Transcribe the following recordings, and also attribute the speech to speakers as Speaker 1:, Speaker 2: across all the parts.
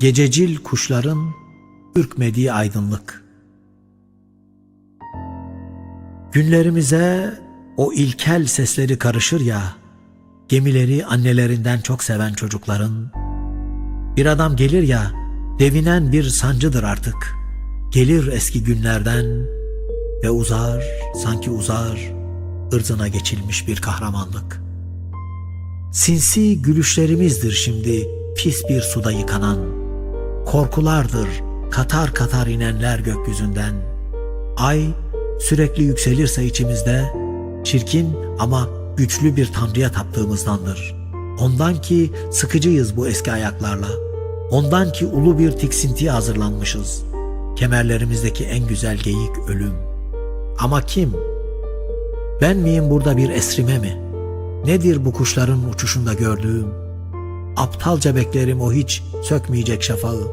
Speaker 1: Gececil kuşların ürkmediği aydınlık. Günlerimize o ilkel sesleri karışır ya, gemileri annelerinden çok seven çocukların, bir adam gelir ya, devinen bir sancıdır artık. Gelir eski günlerden ve uzar, sanki uzar, ırzına geçilmiş bir kahramanlık. Sinsi gülüşlerimizdir şimdi pis bir suda yıkanan. Korkulardır katar katar inenler gökyüzünden. Ay sürekli yükselirse içimizde çirkin ama güçlü bir tanrıya taptığımızdandır. Ondan ki sıkıcıyız bu eski ayaklarla. Ondan ki ulu bir tiksintiye hazırlanmışız. Kemerlerimizdeki en güzel geyik ölüm. Ama kim? Ben miyim burada bir esrime mi? Nedir bu kuşların uçuşunda gördüğüm? Aptalca beklerim o hiç sökmeyecek şafağı.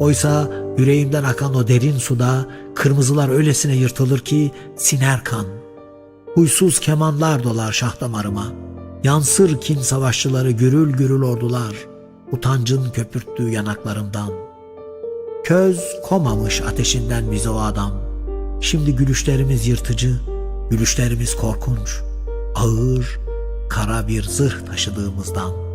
Speaker 1: Oysa yüreğimden akan o derin suda kırmızılar öylesine yırtılır ki siner kan. Huysuz kemanlar dolar şah damarıma. Yansır kin savaşçıları gürül gürül ordular. Utancın köpürttüğü yanaklarımdan. Köz komamış ateşinden bize o adam. Şimdi gülüşlerimiz yırtıcı, gülüşlerimiz korkunç, ağır, kara bir zırh taşıdığımızdan.''